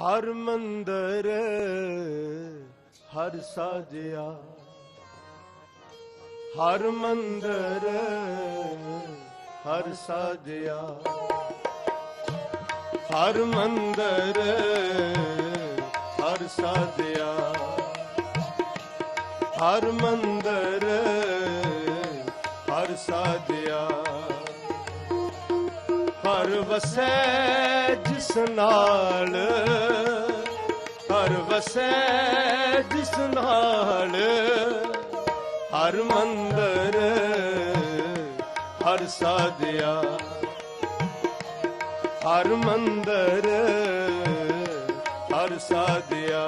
ਹਰ ਮੰਦਰ ਹਰ ਸਾਜਿਆ। ਹਰ ਮੰਦਰ ਹਰ ਸਾਜਿਆ। ਹਰ ਮੰਦਰ ਹਰ ਸਾਜਿਆ। ਹਰ ਮੰਦਰ ਹਰ ਸਾਜਿਆ। ਹਰ ਵਸੈ ਜਿਸ ਨਾਲ ਹਰ ਵਸੈ ਜਿਸ ਨਾਲ ਹਰ ਮੰਦਰ, ਹਰ ਸਾਧਿਆ, ਹਰ ਮੰਦਰ, ਹਰ ਸਾਧਿਆ,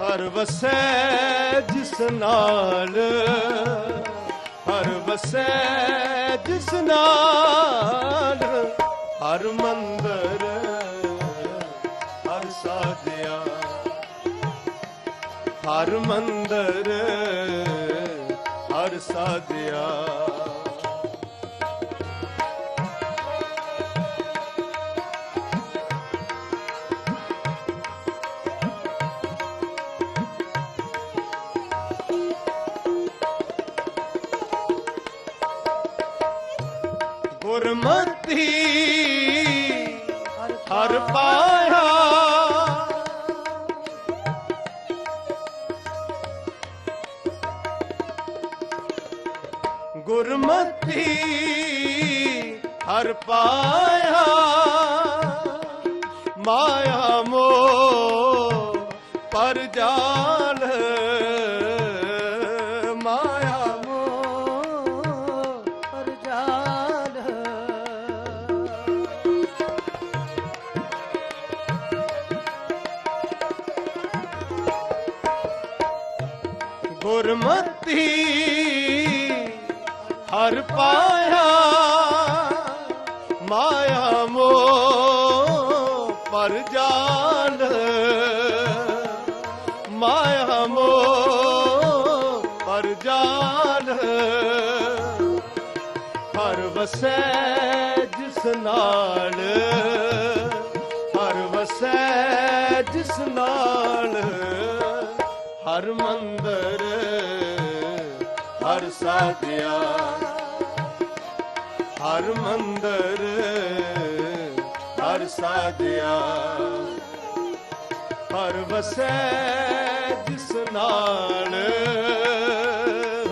ਹਰ ਵਸੈ ਜਿਸ ਨਾਲ ਹਰ ਵਸੈ ਜਿਸ ਨਾਲ ਹਰ ਮੰਦਰ ਹਰ ਸਾਧਿਆ ਹਰ ਮੰਦਰ ਹਰ ਸਾਧਿਆ। ਗੁਰਮਤੀ ਹਰ ਪਾਇਆ। ਗੁਰਮਤੀ ਹਰ ਪਾਇਆ। ਮਾਇਆ ਮੋ ਪਰ ਜਾਲ ਗੁਰਮਤੀ ਹਰ ਪਾਇਆ ਮਾਇਆ ਮੋ ਪਰ ਜਾਲ ਮਾਇਆ ਮੋ ਪਰ ਜਾਲ ਹਰ ਵਸੈ ਜਿਸ ਨਾਲ ਹਰ ਵਸੈ ਜਿਸ ਨਾਲ ਹਰ ਮੰਦਰ, ਹਰ ਸਾਧਿਆ ਹਰ ਮੰਦਰ, ਹਰ ਸਾਧਿਆ ਹਰ ਵਸੈ ਜਿਸ ਨਾਲ,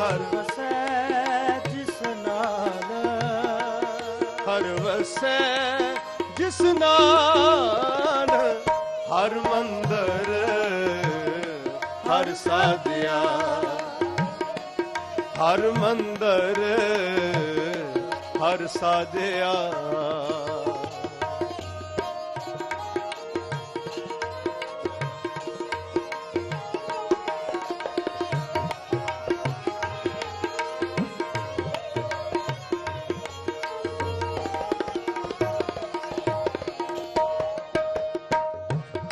ਹਰ ਵਸੈ ਜਿਸ ਨਾਲ। ਹਰ ਵਸੈ ਜਿਸ ਨਾਲ, ਹਰ ਮੰਦਰ ਹਰ ਸਾਧਿਆ। ਹਰ ਮੰਦਰ ਹਰ ਸਾਧਿਆ।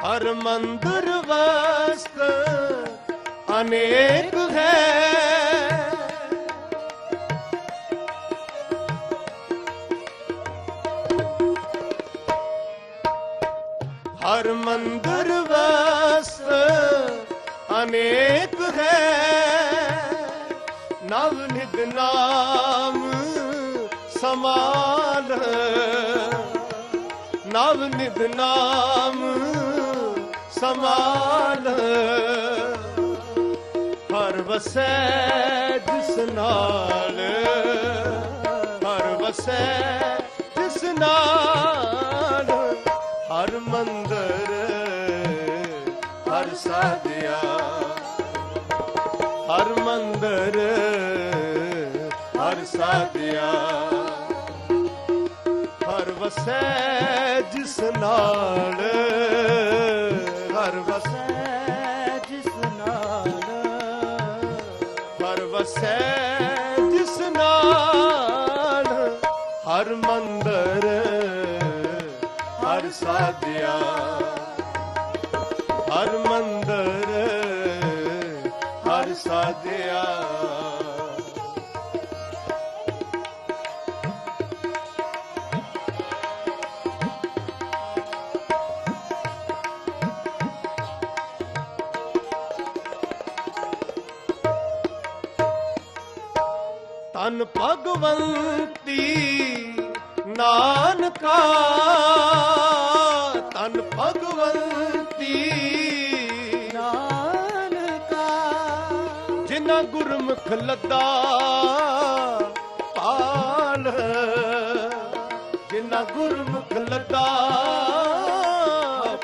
ਹਰ ਮੰਦਰ ਵਸਤ ਅਨੇਕ ਹੈ। ਹਰ ਮੰਦਰ ਵਸਤ ਅਨੇਕ ਹੈ। ਨਵ ਨਿਤ ਨਾਮ ਸਮਾਲ ਨਵ ਨਿਤ ਨਾਮ ਸਮਾਲ ਹਰ ਵਸੈ ਜਿਸ ਨਾਲ। ਹਰ ਵਸੈ ਜਿਸ ਨਾਲ ਹਰ ਮੰਦਰ ਹਰ ਸਾਧਿਆ। ਹਰ ਮੰਦਰ ਹਰ ਸਾਧਿਆ। ਹਰ ਵਸੈ ਜਿਸ ਨਾਲ। ਹਰ ਵਸੈ ਵਸੈ ਜਿਸ ਨਾਲ ਹਰ ਮੰਦਰ ਹਰ ਸਾਧਿਆ ਹਰ ਮੰਦਰ ਹਰ ਸਾਧਿਆ। ਤਨ ਭਗਵੰਤੀ ਨਾਨਕਾ ਤਨ ਭਗਵੰਤੀ। ਨਾਨਕਾ। ਜਿਨ੍ਹਾਂ ਗੁਰਮੁਖ ਲੱਦਾ ਪਾਲ। ਜਿਨ੍ਹਾਂ ਗੁਰਮੁਖ ਲੱਦਾ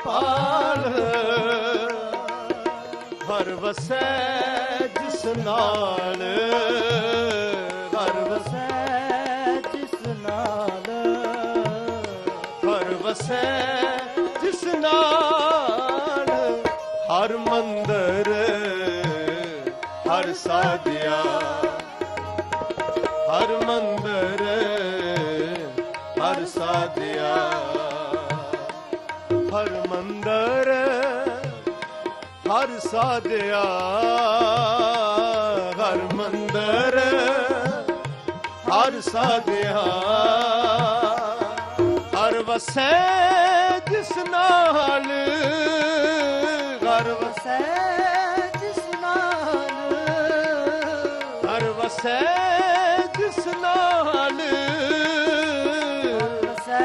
ਪਾਲ। ਹਰ ਵਸੈ ਜਿਸ ਨਾਲ ਹਰ ਵਸੈ ਜਿਸ ਨਾਲ। ਹਰ ਵਸੈ ਜਿਸ ਨਾਲ ਹਰ ਮੰਦਰ ਹਰ ਸਾਧਿਆ। ਹਰ ਮੰਦਰ ਹਰ ਸਾਧਿਆ। ਹਰ ਮੰਦਰ ਹਰ ਸਾਧਿਆ। ਹਰ ਮੰਦਰ ਹਰ ਸਾਧਿਆ ਹਰ ਵਸੈ ਜਿਸ ਨਾਲ ਹਰ ਵਸੈ ਜਿਸ ਨਾਲ ਹਰ ਵਸੈ ਜਿਸ ਨਾਲ। ਵਸੈ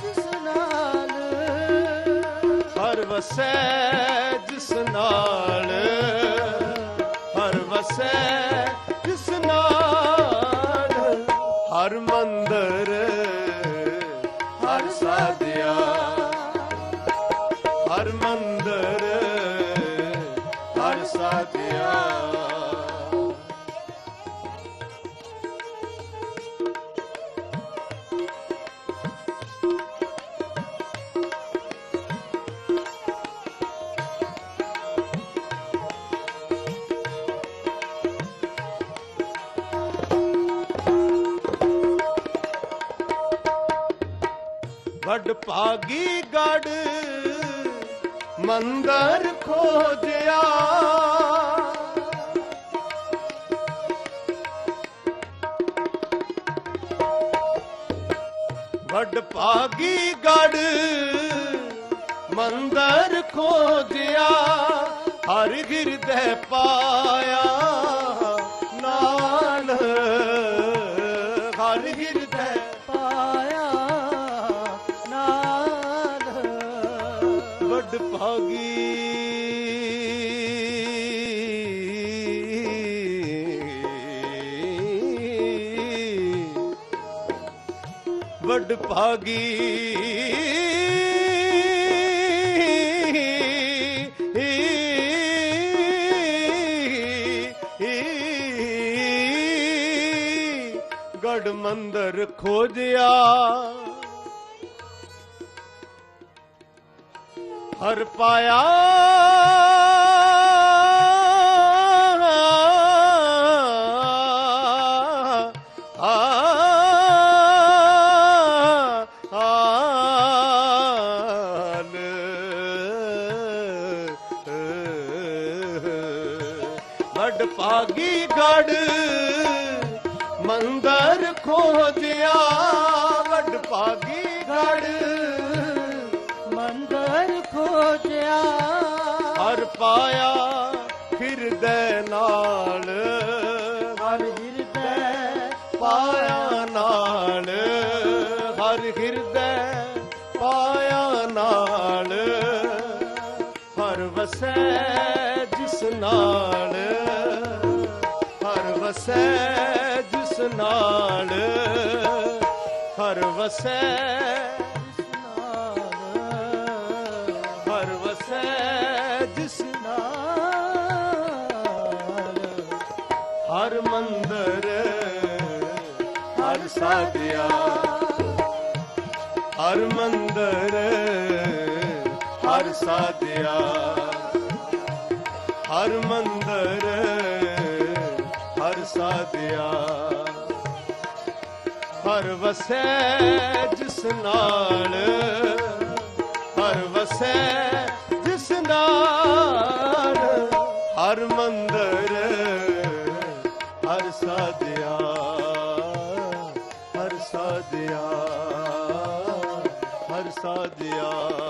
ਜਿਸ ਨਾਲ ਹਰ ਵਸੈ ਜਿਸ ਨਾਲ ਹਰ ਵਸੈ ਹਰ ਵੱਡ ਭਾਗੀ ਗੜ ਮੰਦਰ ਖੋਜਿਆ। ਵੱਡ ਭਾਗੀ ਗੜ ਮੰਦਰ ਖੋਜਿਆ। ਹਰ ਗਿਰਦੇ ਪਾਇਆ ਵੱਡ ਭਾਗੀ। ਗੜ ਮੰਦਰ ਖੋਜਿਆ। ਹਰ ਪਾਇਆ ਵੱਡ ਪਾਗੀ ਗੜ। ਮੰਦਰ ਖੋਜਿਆ ਵੱਡ ਪਾਗੀ ਗੜ। ਮੰਦਰ ਖੋਜਿਆ। ਹਰ ਪਾਇਆ ਹਿਰਦੈ ਨਾਲ। ਹਰ ਹਿਰਦੈ ਪਾਇਆ ਨਾਲ। ਹਰ ਹਿਰਦੈ ਪਾਇਆ ਨਾਲ। ਹਰ ਵਸੈ ਜਿਸ ਨਾਲ। ਵਸੈ ਜਿਸ ਨਾਲ, ਹਰ ਵਸੈ ਜਿਸ ਨਾਲ, ਹਰ ਵਸੈ ਜਿਸ ਨਾਲ, ਹਰ ਮੰਦਰ, ਹਰ ਸਾਧਿਆ, ਹਰ ਮੰਦਰ, ਹਰ ਸਾਧਿਆ, ਹਰ ਮੰਦਰ ਸਾਧਿਆ ਹਰ ਵਸੈ ਜਿਸ ਨਾਲ, ਹਰ ਵਸੈ ਜਿਸ ਨਾਲ, ਹਰ ਮੰਦਰ, ਹਰ ਸਾਧਿਆ ਹਰ ਸਾਧਿਆ ਹਰ ਸਾਧਿਆ।